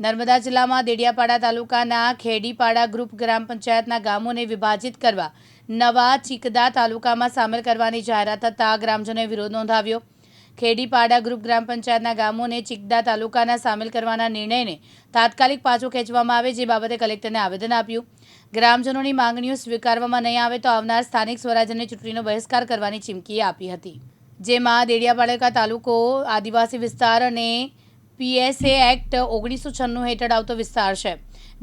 નર્મદા જિલ્લામાં દેડિયાપાડા તાલુકાના ખેડીપાડા ગ્રુપ ગ્રામ પંચાયતના ગામોને વિભાજિત કરવા નવા ચીકદા તાલુકામાં સામેલ કરવાની જાહેરાત થતાં ગ્રામજનોએ વિરોધ નોંધાવ્યો. ખેડીપાડા ગ્રુપ ગ્રામ પંચાયતના ગામોને ચિકદા તાલુકાના સામેલ કરવાના નિર્ણયને તાત્કાલિક પાછો ખેંચવામાં આવે જે બાબતે કલેક્ટરને આવેદન આપ્યું. ગ્રામજનોની માંગણીઓ સ્વીકારવામાં નહીં આવે તો આવનાર સ્થાનિક સ્વરાજ્યની ચૂંટણીનો બહિષ્કાર કરવાની ચીમકી આપી હતી. જેમાં દેડિયાપાડા તાલુકો આદિવાસી વિસ્તાર અને પીએસએ એક્ટ ઓગણીસો છન્નું હેઠળ આવતો વિસ્તાર છે,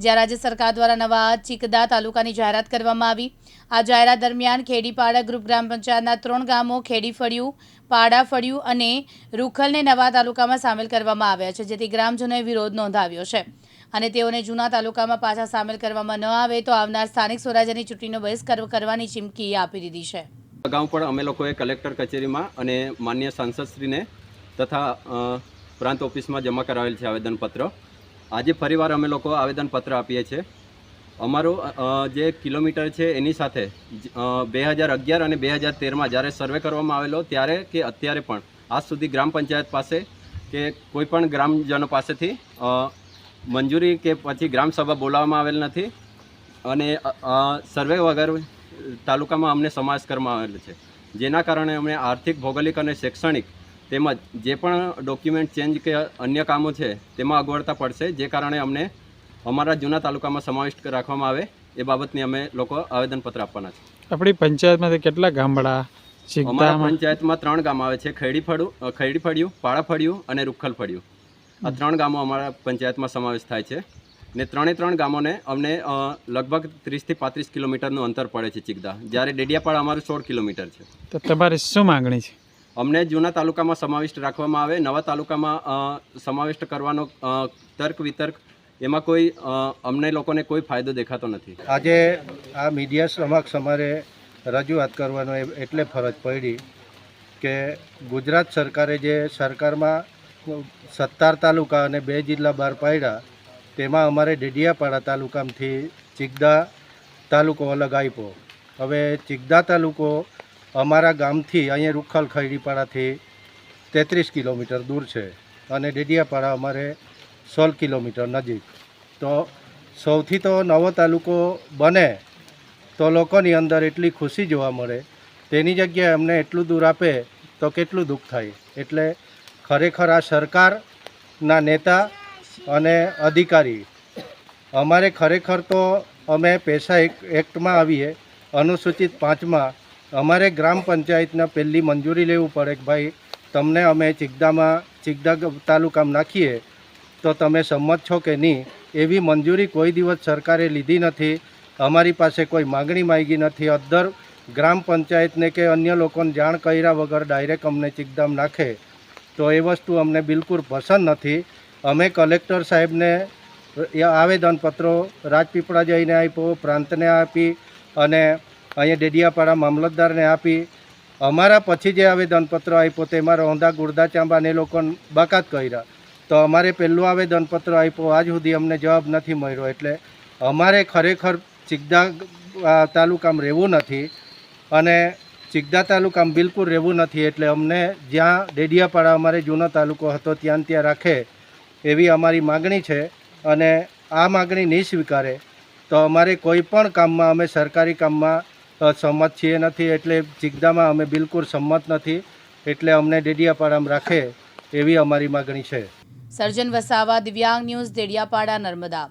જ્યાં રાજ્ય સરકાર દ્વારા નવા ચિકદા તાલુકાની જાહેરાત કરવામાં આવી. આ જાહેરાત દરમિયાન ખેડીપાડા ગ્રુપ ગ્રામ પંચાયતના ત્રણ ગામો ખેડીફળિયું પાડાફળિયું અને રૂખલને નવા તાલુકામાં સામેલ કરવામાં આવ્યા છે, જેથી ગ્રામજનોએ વિરોધ નોંધાવ્યો છે. અને તેઓને જૂના તાલુકામાં પાછા સામેલ કરવામાં ન આવે તો આવનાર સ્થાનિક સ્વરાજ્યની ચૂંટણીનો બહિષ્કાર કરવાની ચીમકી આપી દીધી છે. અગાઉ પણ અમે લોકોએ કલેક્ટર કચેરીમાં અને માન્ય સાંસદશ્રીને તથા પ્રાંત ઓફિસમાં જમા કરાવેલ છે આવેદનપત્ર. આજે ફરીવાર અમે લોકો આવેદનપત્ર આપીએ છીએ. અમારું જે કિલોમીટર છે એની સાથે બે હજાર અગિયાર અને બે હજાર તેરમાં જ્યારે સર્વે કરવામાં આવેલો ત્યારે કે અત્યારે પણ, આજ સુધી ગ્રામ પંચાયત પાસે કે કોઈપણ ગ્રામજનો પાસેથી મંજૂરી કે પછી ગ્રામસભા બોલાવવામાં આવેલ નથી અને સર્વે વગર તાલુકામાં અમને સમાવેશ કરવામાં આવેલો છે. જેના કારણે અમને આર્થિક, ભૌગોલિક અને શૈક્ષણિક તેમજ જે પણ ડોક્યુમેન્ટ ચેન્જ કે અન્ય કામો છે તેમાં અગવડતા પડશે જે કારણે અમને અમારા જૂના તાલુકામાં સમાવિષ્ટ રાખવામાં આવે એ બાબતની અમે લોકો આવેદનપત્ર આપવાના છે. આપણી પંચાયતમાંથી કેટલા ગામડા અમારા પંચાયતમાં ત્રણ ગામ આવે છે ખૈડીફળું ફળિયું ખૈડીફળિયું પાળાફળિયું અને રૂખલફળિયું. આ ત્રણ ગામો અમારા પંચાયતમાં સમાવેશ થાય છે. ને ત્રણે ત્રણ ગામોને અમને લગભગ ત્રીસથી પાંત્રીસ કિલોમીટરનું અંતર પડે છે ચિકદા જ્યારે ડેડિયાપાડા અમારું સોળ કિલોમીટર છે. તો તમારી શું માગણી છે? અમને જૂના તાલુકામાં સમાવિષ્ટ રાખવામાં આવે, નવા તાલુકામાં સમાવિષ્ટ કરવાનો તર્ક વિતર્ક, એમાં કોઈ અમને લોકોને કોઈ ફાયદો દેખાતો નથી. આજે આ મીડિયા સમક્ષ અમારે રજૂઆત કરવાનો એટલે ફરજ પડી કે ગુજરાત સરકારે જે સરકારમાં સત્તાર તાલુકા અને બે જિલ્લા બહાર પાડ્યા, તેમાં અમારે ડેડિયાપાડા તાલુકામાંથી ચિગદા તાલુકો અલગ આપ્યો. હવે ચિગદા તાલુકો અમારા ગામથી અહીંયા રૂખલ ખૈડીપાડાથી તેત્રીસ કિલોમીટર દૂર છે અને ડેડિયાપાડા અમારે સોળ કિલોમીટર નજીક. તો સૌથી તો નવો તાલુકો બને તો લોકોની અંદર એટલી ખુશી જોવા મળે. તેની જગ્યાએ અમને એટલું દૂર આપે તો કેટલું દુઃખ થાય. એટલે ખરેખર આ સરકારના નેતા અને અધિકારી, અમારે ખરેખર તો અમે પૈસા એક એક્ટમાં આવીએ, અનુસૂચિત પાંચમાં અમારે ગ્રામ પંચાયતના પહેલી મંજૂરી લેવું પડે કે ભાઈ, તમને અમે ચિગદામાં ચિગદા તાલુકામાં નાખીએ, તો તમે સંમત છો કે નહીં? એવી મંજૂરી કોઈ દિવસ સરકારે લીધી નથી. અમારી પાસે કોઈ માગણી માંગી નથી. અદર ગ્રામ પંચાયતને કે અન્ય લોકોને જાણ કર્યા વગર ડાયરેક્ટ અમને ચિકદામ નાખે. તો એ વસ્તુ અમને બિલકુલ પસંદ નથી. અમે કલેક્ટર સાહેબને આવેદનપત્રો રાજપીપળા જઈને આપ્યો, પ્રાંતને આપી અને અહીંયા ડેડિયાપાડા મામલતદારને આપી અમારા પછી જે આવેદનપત્ર આપ્યો તેમાં રોંધા ગુરદા ચાંબાને લોકો બાકાત કર્યા. તો અમારે પહેલું આવેદનપત્ર આપ્યો, આજ સુધી અમને જવાબ નથી મળ્યો. એટલે અમારે ખરેખર ચિગદા તાલુકામાં રહેવું નથી અને ચિગદા તાલુકામાં બિલકુલ રહેવું નથી. એટલે અમને જ્યાં ડેડિયાપાડા અમારે જૂનો તાલુકો હતો ત્યાં ત્યાં રાખે એવી અમારી માગણી છે અને આ માગણી નહીં સ્વીકારે. તો અમારે કોઈ પણ કામમાં, અમે સરકારી કામમાં સંમત છીએ નથી એટલે જિગદામાં અમે બિલકુલ સંમત નથી એટલે અમને ડેડિયાપાડામાં રાખે એવી અમારી માગણી છે. સર્જન વસાવા, દિવ્યાંગ ન્યૂઝ દેડિયાપાડા નર્મદા.